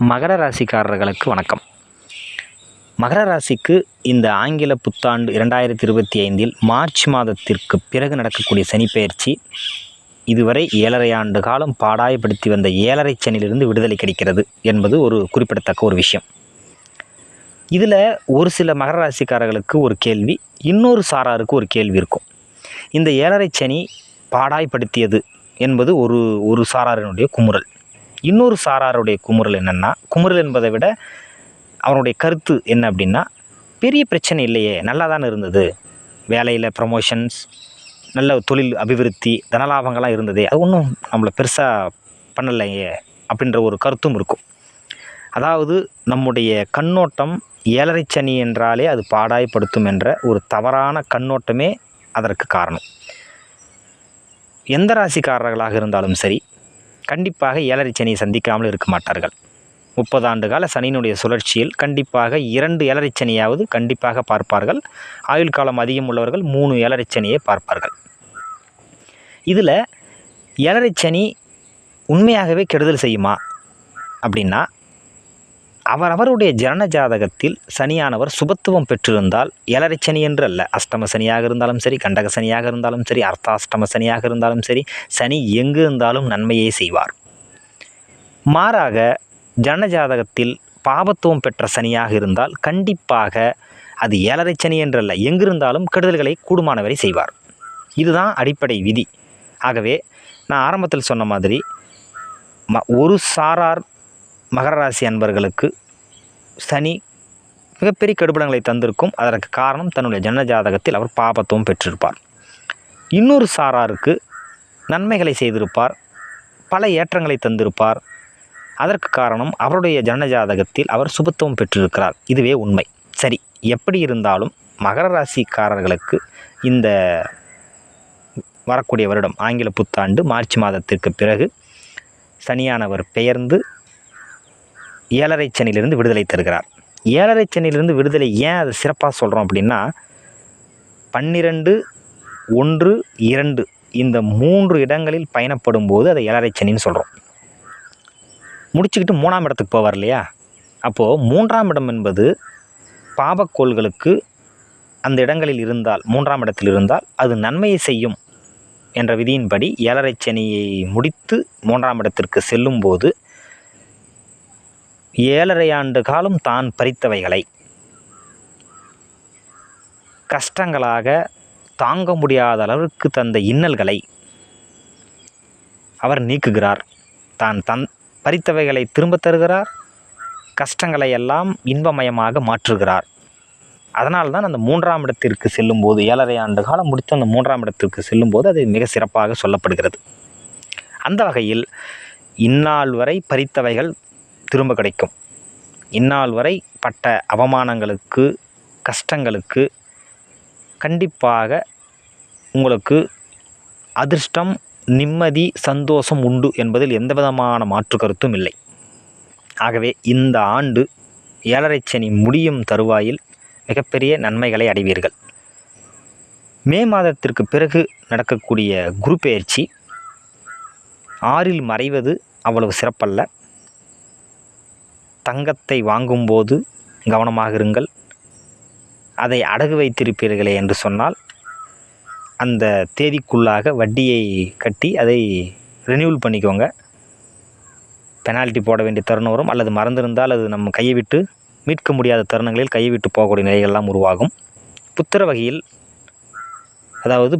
மகர ராசிக்காரர்களுக்கு வணக்கம். மகர ராசிக்கு இந்த ஆங்கில புத்தாண்டு இரண்டாயிரத்தி இருபத்தி ஐந்தில் மார்ச் மாதத்திற்கு பிறகு நடக்கக்கூடிய சனிப்பெயர்ச்சி இதுவரை ஏழரை ஆண்டு காலம் பாடாயப்படுத்தி வந்த ஏழரை சனியிலிருந்து விடுதலை கிடைக்கிறது என்பது ஒரு குறிப்பிடத்தக்க ஒரு விஷயம். இதில் ஒரு சில மகர ராசிக்காரர்களுக்கு ஒரு கேள்வி இன்னொரு சாராருக்கு ஒரு கேள்வி இருக்கும். இந்த ஏழரை சனி பாடாய்படுத்தியது என்பது ஒரு ஒரு சாராரினுடைய குமுறல். இன்னொரு சாராருடைய குமுறல் என்னென்னா குமுறல் என்பதை விட அவருடைய கருத்து என்ன அப்படின்னா பெரிய பிரச்சனை இல்லையே நல்லா தானே இருந்தது. வேலையில் ப்ரமோஷன்ஸ் நல்ல தொழில் அபிவிருத்தி தனலாபங்கள்லாம் இருந்ததே அது ஒன்றும் நம்மளை பெருசாக பண்ணலையே அப்படின்ற ஒரு கருத்தும் இருக்கும். அதாவது நம்முடைய கண்ணோட்டம் ஏழரை சனி என்றாலே அது பாடாய்படுத்தும் என்ற ஒரு தவறான கண்ணோட்டமே அதற்கு காரணம். எந்த ராசிக்காரர்களாக இருந்தாலும் சரி கண்டிப்பாக ஏழரை சனியை சந்திக்காமல் இருக்க மாட்டார்கள். முப்பது ஆண்டு கால சனியினுடைய சுழற்சியில் கண்டிப்பாக இரண்டு ஏழரை சனியாவது கண்டிப்பாக பார்ப்பார்கள். ஆயுள் காலம் அதிகம் உள்ளவர்கள் மூணு ஏழரை சனியை பார்ப்பார்கள். இதில் ஏழரை சனி உண்மையாகவே கெடுதல் செய்யுமா? அப்படின்னா அவரவருடைய ஜனன ஜாதகத்தில் சனியானவர் சுபத்துவம் பெற்றிருந்தால் எலரை சனி என்று அல்ல அஷ்டம சனியாக இருந்தாலும் சரி கண்டக சனியாக இருந்தாலும் சரி அர்த்தாஷ்டம சனியாக இருந்தாலும் சரி சனி எங்கு இருந்தாலும் நன்மையே செய்வார். மாறாக ஜனன ஜாதகத்தில் பாபத்துவம் பெற்ற சனியாக இருந்தால் கண்டிப்பாக அது ஏழரை சனி என்றல்ல. எங்கிருந்தாலும் கெடுதல்களை கூடுமானவரை செய்வார். இதுதான் அடிப்படை விதி. ஆகவே நான் ஆரம்பத்தில் சொன்ன மாதிரி ம ஒரு சாரார் மகர ராசி அன்பர்களுக்கு சனி மிகப்பெரிய கெடுபலங்களை தந்திருக்கும். அதற்கு காரணம் தன்னுடைய ஜன ஜாதகத்தில் அவர் பாபத்துவம் பெற்றிருப்பார். இன்னொரு சாராருக்கு நன்மைகளை செய்திருப்பார். பல ஏற்றங்களை தந்திருப்பார். அதற்கு காரணம் அவருடைய ஜன ஜாதகத்தில் அவர் சுபத்துவம் பெற்றிருக்கிறார். இதுவே உண்மை. சரி எப்படி இருந்தாலும் மகர ராசிக்காரர்களுக்கு இந்த வரக்கூடிய வருடம் ஆங்கில புத்தாண்டு மார்ச் மாதத்திற்கு பிறகு சனியானவர் பெயர்ந்து ஏழரை சனியிலிருந்து விடுதலை தருகிறார். ஏழரை சனியிலிருந்து விடுதலை ஏன் அதை சிறப்பாக சொல்கிறோம் அப்படின்னா பன்னிரண்டு ஒன்று இரண்டு இந்த மூன்று இடங்களில் பயணப்படும் போது அதை ஏழரை சனின்னு சொல்கிறோம் முடிச்சுக்கிட்டு மூணாம் இடத்துக்கு போவார் இல்லையா? அப்போது மூன்றாம் இடம் என்பது பாபக்கோள்களுக்கு அந்த இடங்களில் இருந்தால் மூன்றாம் இடத்தில் இருந்தால் அது நன்மையை செய்யும் என்ற விதியின்படி ஏழரை சனியை முடித்து மூன்றாம் இடத்திற்கு செல்லும்போது ஏழரை ஆண்டு காலம் தான் பறித்தவைகளை. கஷ்டங்களாக தாங்க முடியாத அளவிற்கு தந்த இன்னல்களை அவர் நீக்குகிறார். தான் தன் பறித்தவைகளை திரும்ப தருகிறார். கஷ்டங்களை எல்லாம் இன்பமயமாக மாற்றுகிறார். அதனால் தான் அந்த மூன்றாம் இடத்திற்கு செல்லும்போது ஏழரை ஆண்டு காலம் முடித்து அந்த மூன்றாம் இடத்திற்கு செல்லும்போது அது மிக சிறப்பாக சொல்லப்படுகிறது. அந்த வகையில் இந்நாள் வரை பறித்தவைகள் திரும்ப கிடைக்கும். இந்நாள் வரை பட்ட அவமானங்களுக்கு கஷ்டங்களுக்கு கண்டிப்பாக உங்களுக்கு அதிர்ஷ்டம் நிம்மதி சந்தோஷம் உண்டு என்பதில் எந்த விதமான மாற்று கருத்தும் இல்லை. ஆகவே இந்த ஆண்டு ஏழரை சனி முடியும் தருவாயில் மிகப்பெரிய நன்மைகளை அடைவீர்கள். மே மாதத்திற்கு பிறகு நடக்கக்கூடிய குரு பயிற்சி ஆறில் மறைவது அவ்வளவு சிறப்பல்ல. தங்கத்தை வாங்கும்போது கவனமாக இருங்கள். அதை அடகு வைத்திருப்பீர்களே என்று சொன்னால் அந்த தேதிக்குள்ளாக வட்டியை கட்டி அதை ரினியூல் பண்ணிக்கோங்க. பெனால்ட்டி போட வேண்டிய தருணம் வரும். அல்லது மறந்திருந்தால் அது நம்ம கையை விட்டு மீட்க முடியாத தருணங்களில் கையை விட்டு போகக்கூடிய நிலைகள்லாம் உருவாகும். புத்திர வகையில் அதாவது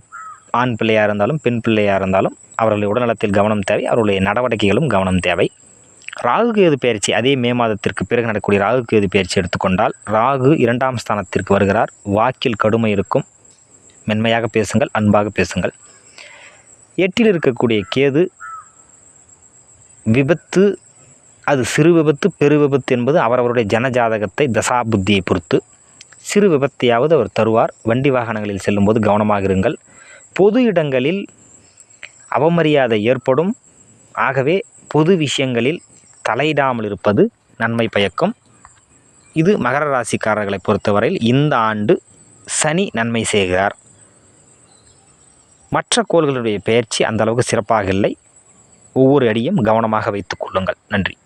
ஆண் பிள்ளையாக இருந்தாலும் பெண் பிள்ளையாக இருந்தாலும் அவர்களுடைய உடல்நலத்தில் கவனம் தேவை. அவர்களுடைய நடவடிக்கைகளும் கவனம் தேவை. ராகு கேது பயிற்சி அதே மே மாதத்திற்கு பிறகு நடக்கக்கூடிய ராகு கேது பயிற்சி எடுத்துக்கொண்டால் ராகு இரண்டாம் ஸ்தானத்திற்கு வருகிறார். வாக்கில் கடுமை இருக்கும். மென்மையாக பேசுங்கள் அன்பாக பேசுங்கள். எட்டில் இருக்கக்கூடிய கேது விபத்து அது சிறு விபத்து பெரு விபத்து என்பது அவரவருடைய ஜனஜாதகத்தை தசா புத்தியை பொறுத்து. சிறு விபத்தையாவது அவர் தருவார். வண்டி வாகனங்களில் செல்லும்போது கவனமாக இருங்கள். பொது இடங்களில் அவமரியாதை ஏற்படும். ஆகவே பொது விஷயங்களில் தலையிடாமல் இருப்பது நன்மை பயக்கும். இது மகர ராசிக்காரர்களை பொறுத்தவரையில் இந்த ஆண்டு சனி நன்மை செய்கிறார். மற்ற கோள்களுடைய பயிற்சி அந்தளவுக்கு சிறப்பாக இல்லை. ஒவ்வொரு அடியும் கவனமாக வைத்துக் கொள்ளுங்கள். நன்றி.